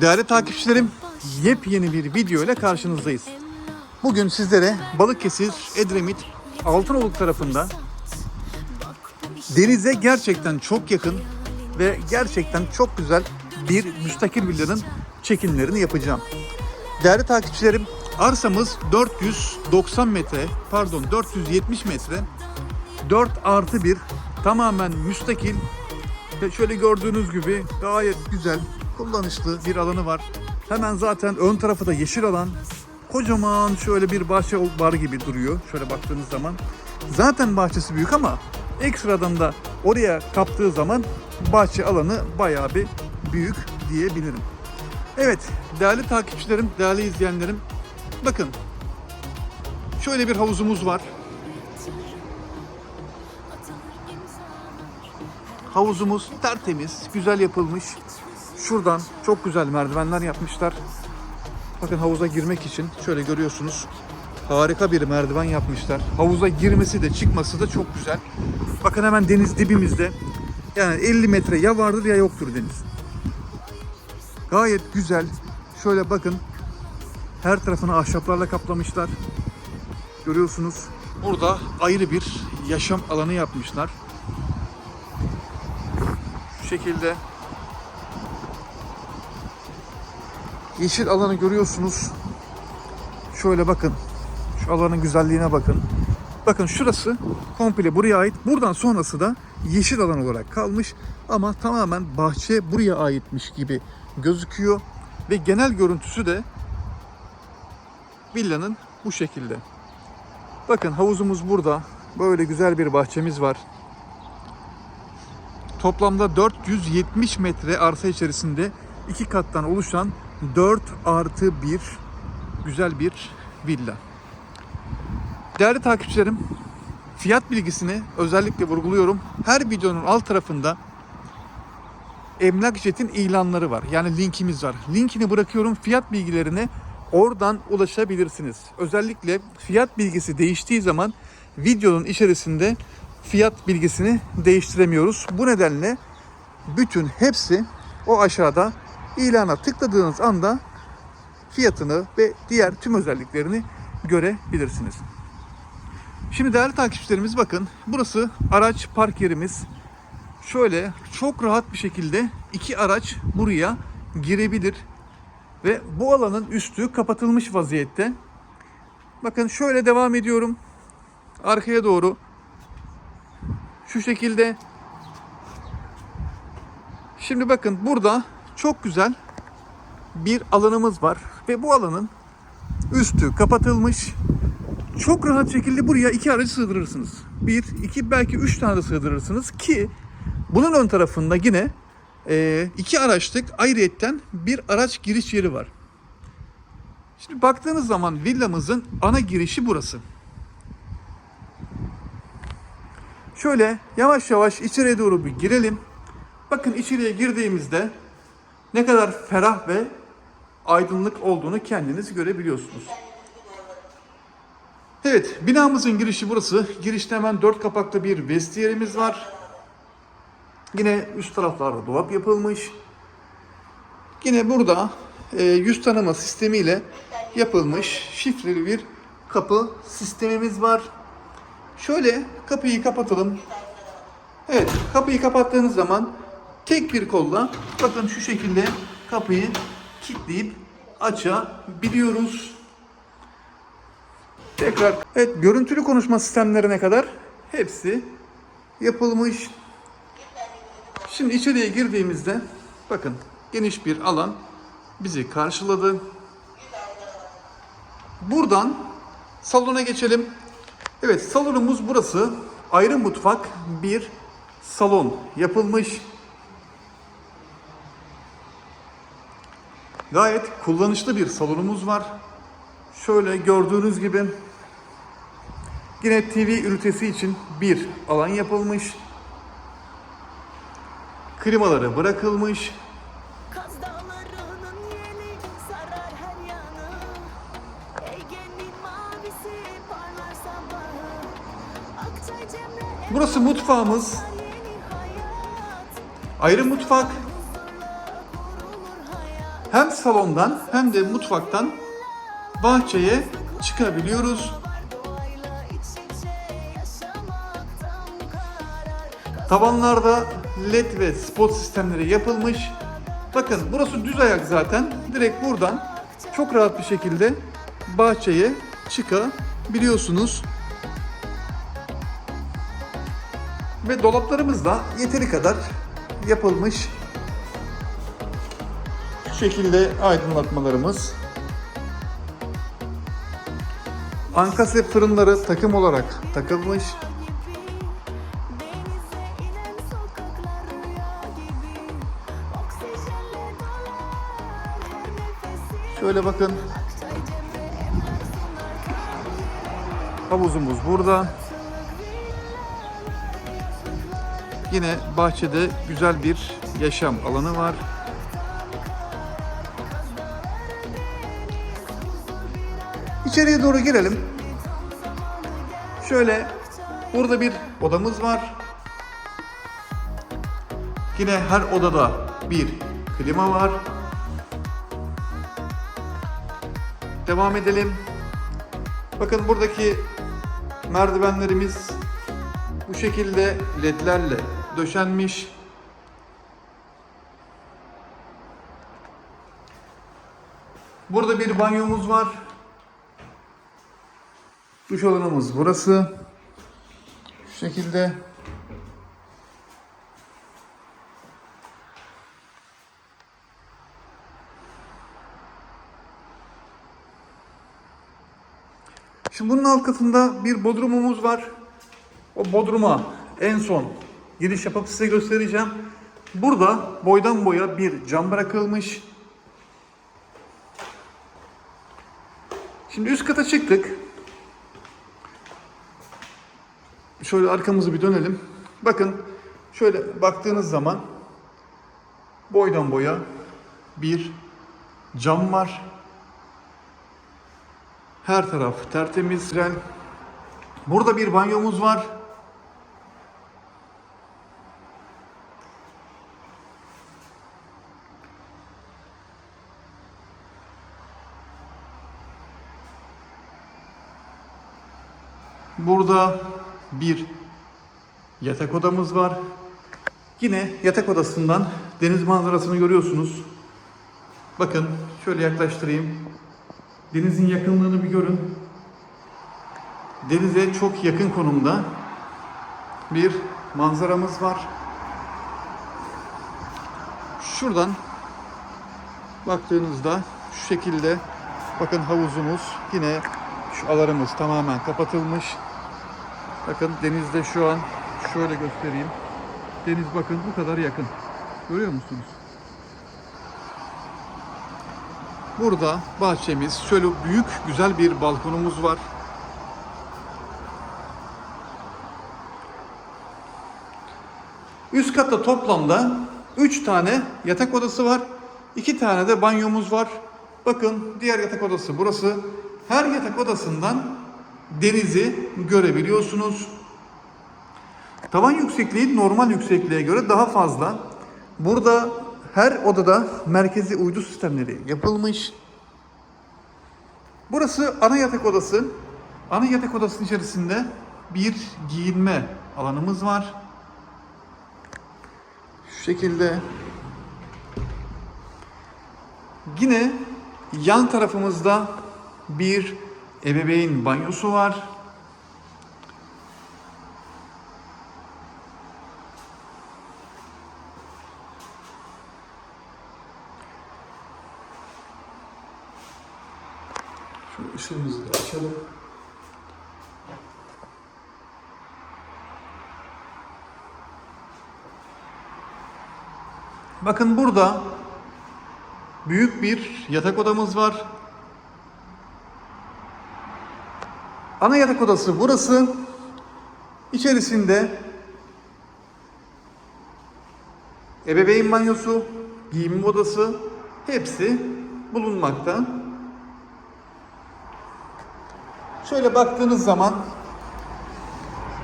Değerli takipçilerim, yepyeni bir video ile karşınızdayız. Bugün sizlere Balıkesir, Edremit, Altınoluk tarafında denize gerçekten çok yakın ve gerçekten çok güzel bir müstakil villanın çekimlerini yapacağım. Değerli takipçilerim, arsamız 490 metre, pardon 470 metre, 4 artı 1 tamamen müstakil ve şöyle gördüğünüz gibi gayet güzel, kullanışlı bir alanı var. Hemen zaten ön tarafı da yeşil alan. Kocaman şöyle bir bahçe var gibi duruyor. Şöyle baktığınız zaman. Zaten bahçesi büyük ama ekstradan da oraya kaptığı zaman bahçe alanı bayağı bir büyük diyebilirim. Evet değerli takipçilerim, değerli izleyenlerim. Bakın şöyle bir havuzumuz var. Havuzumuz tertemiz, güzel yapılmış. Şuradan çok güzel merdivenler yapmışlar. Bakın havuza girmek için şöyle görüyorsunuz. Harika bir merdiven yapmışlar. Havuza girmesi de çıkması da çok güzel. Bakın hemen deniz dibimizde. Yani 50 metre ya vardır ya yoktur deniz. Gayet güzel. Şöyle bakın. Her tarafını ahşaplarla kaplamışlar. Görüyorsunuz. Burada ayrı bir yaşam alanı yapmışlar. Şu şekilde yeşil alanı görüyorsunuz. Şöyle bakın. Şu alanın güzelliğine bakın. Bakın şurası komple buraya ait. Buradan sonrası da yeşil alan olarak kalmış. Ama tamamen bahçe buraya aitmiş gibi gözüküyor. Ve genel görüntüsü de villanın bu şekilde. Bakın havuzumuz burada. Böyle güzel bir bahçemiz var. Toplamda 470 metre arsa içerisinde iki kattan oluşan 4 artı 1 güzel bir villa. Değerli takipçilerim, fiyat bilgisini özellikle vurguluyorum. Her videonun alt tarafında Emlak Jet'in ilanları var. Yani linkimiz var. Linkini bırakıyorum. Fiyat bilgilerine oradan ulaşabilirsiniz. Özellikle fiyat bilgisi değiştiği zaman videonun içerisinde fiyat bilgisini değiştiremiyoruz. Bu nedenle bütün hepsi o aşağıda ilana tıkladığınız anda fiyatını ve diğer tüm özelliklerini görebilirsiniz. Şimdi değerli takipçilerimiz bakın burası araç park yerimiz. Şöyle çok rahat bir şekilde iki araç buraya girebilir ve bu alanın üstü kapatılmış vaziyette. Bakın şöyle devam ediyorum. Arkaya doğru şu şekilde. Şimdi bakın burada çok güzel bir alanımız var ve bu alanın üstü kapatılmış. Çok rahat şekilde buraya iki aracı sığdırırsınız. Bir, iki, belki üç tane de sığdırırsınız ki bunun ön tarafında yine e, iki araçlık ayrıyetten bir araç giriş yeri var. Şimdi baktığınız zaman villamızın ana girişi burası. Şöyle yavaş yavaş içeriye doğru bir girelim. Bakın içeriye girdiğimizde ne kadar ferah ve aydınlık olduğunu kendiniz görebiliyorsunuz. Evet, binamızın girişi burası. Girişte hemen dört kapaklı bir vestiyerimiz var. Yine üst taraflarda dolap yapılmış. Yine burada e, yüz tanıma sistemiyle yapılmış şifreli bir kapı sistemimiz var. Şöyle kapıyı kapatalım. Evet, kapıyı kapattığınız zaman tek bir kolla bakın şu şekilde kapıyı kilitleyip açabiliyoruz. Tekrar evet görüntülü konuşma sistemlerine kadar hepsi yapılmış. Şimdi içeriye girdiğimizde bakın geniş bir alan bizi karşıladı. Buradan salona geçelim. Evet salonumuz burası. Ayrı mutfak bir salon yapılmış. Gayet kullanışlı bir salonumuz var. Şöyle gördüğünüz gibi yine TV ünitesi için bir alan yapılmış. Klimaları bırakılmış. Burası mutfağımız. Ayrı mutfak. Salondan hem de mutfaktan bahçeye çıkabiliyoruz. Tavanlarda led ve spot sistemleri yapılmış. Bakın burası düz ayak zaten. Direkt buradan çok rahat bir şekilde bahçeye çıkabiliyorsunuz. Ve dolaplarımız da yeteri kadar yapılmış. Şekilde aydınlatmalarımız. Ankastre fırınları takım olarak takılmış. Şöyle bakın havuzumuz burada. Yine bahçede güzel bir yaşam alanı var. İçeriye doğru girelim. Şöyle burada bir odamız var. Yine her odada bir klima var. Devam edelim. Bakın buradaki merdivenlerimiz bu şekilde ledlerle döşenmiş. Burada bir banyomuz var. Duş alanımız burası. Şu şekilde. Şimdi bunun alt katında bir bodrumumuz var. O bodruma en son giriş yapıp size göstereceğim. Burada boydan boya bir cam bırakılmış. Şimdi üst kata çıktık. Şöyle arkamızı bir dönelim. Bakın şöyle baktığınız zaman boydan boya bir cam var. Her taraf tertemiz. Burada bir banyomuz var. Burada bir yatak odamız var. Yine yatak odasından deniz manzarasını görüyorsunuz. Bakın şöyle yaklaştırayım. Denizin yakınlığını bir görün. Denize çok yakın konumda bir manzaramız var. Şuradan baktığınızda şu şekilde bakın havuzumuz yine şu alarımız tamamen kapatılmış. Bakın denizde şu an şöyle göstereyim. Deniz bakın bu kadar yakın. Görüyor musunuz? Burada bahçemiz, şöyle büyük güzel bir balkonumuz var. Üst katta toplamda 3 tane yatak odası var. 2 tane de banyomuz var. Bakın diğer yatak odası burası. Her yatak odasından denizi görebiliyorsunuz. Tavan yüksekliği normal yüksekliğe göre daha fazla. Burada her odada merkezi uydu sistemleri yapılmış. Burası ana yatak odası. Ana yatak odasının içerisinde bir giyinme alanımız var. Şu şekilde. Yine yan tarafımızda bir ebeveyn banyosu var. Şu ışığımızı da açalım. Bakın burada büyük bir yatak odamız var. Ana yatak odası burası. İçerisinde ebeveyn banyosu, giyinme odası hepsi bulunmakta. Şöyle baktığınız zaman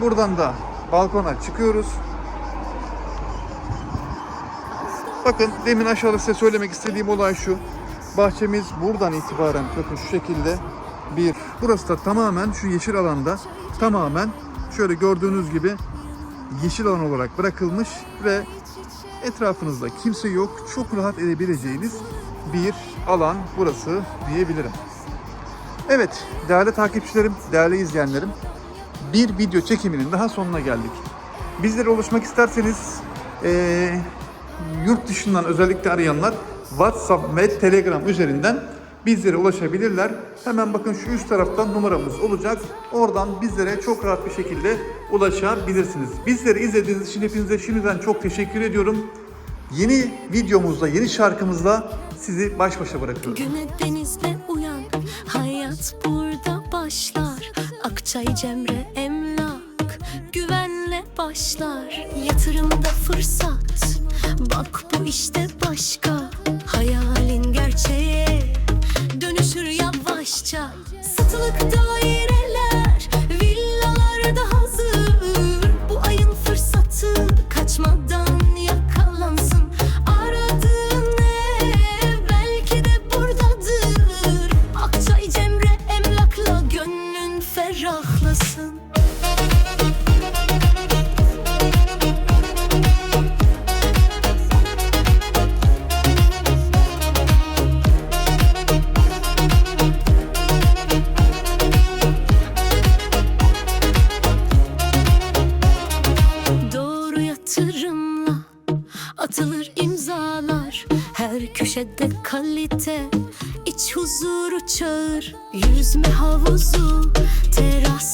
buradan da balkona çıkıyoruz. Bakın demin aşağıda size söylemek istediğim olay şu. Bahçemiz buradan itibaren bakın şu şekilde bir. Burası da tamamen şu yeşil alanda tamamen şöyle gördüğünüz gibi yeşil alan olarak bırakılmış ve etrafınızda kimse yok. Çok rahat edebileceğiniz bir alan burası diyebilirim. Evet değerli takipçilerim, değerli izleyenlerim bir video çekiminin daha sonuna geldik. Bizlere ulaşmak isterseniz eee, yurt dışından özellikle arayanlar WhatsApp ve Telegram üzerinden bizlere ulaşabilirler. Hemen bakın şu üst taraftan numaramız olacak. Oradan bizlere çok rahat bir şekilde ulaşabilirsiniz. Bizleri izlediğiniz için hepinize şimdiden çok teşekkür ediyorum. Yeni videomuzda, yeni şarkımızla sizi baş başa bırakıyorum. Güne denizde uyan Hayat burada başlar Akçay Cemre Emlak Güvenle başlar Yatırımda fırsat Bak bu işte başka Hayalin gerçeğe Satılık daireler köşede kalite iç huzuru çağır. Yüzme havuzu teras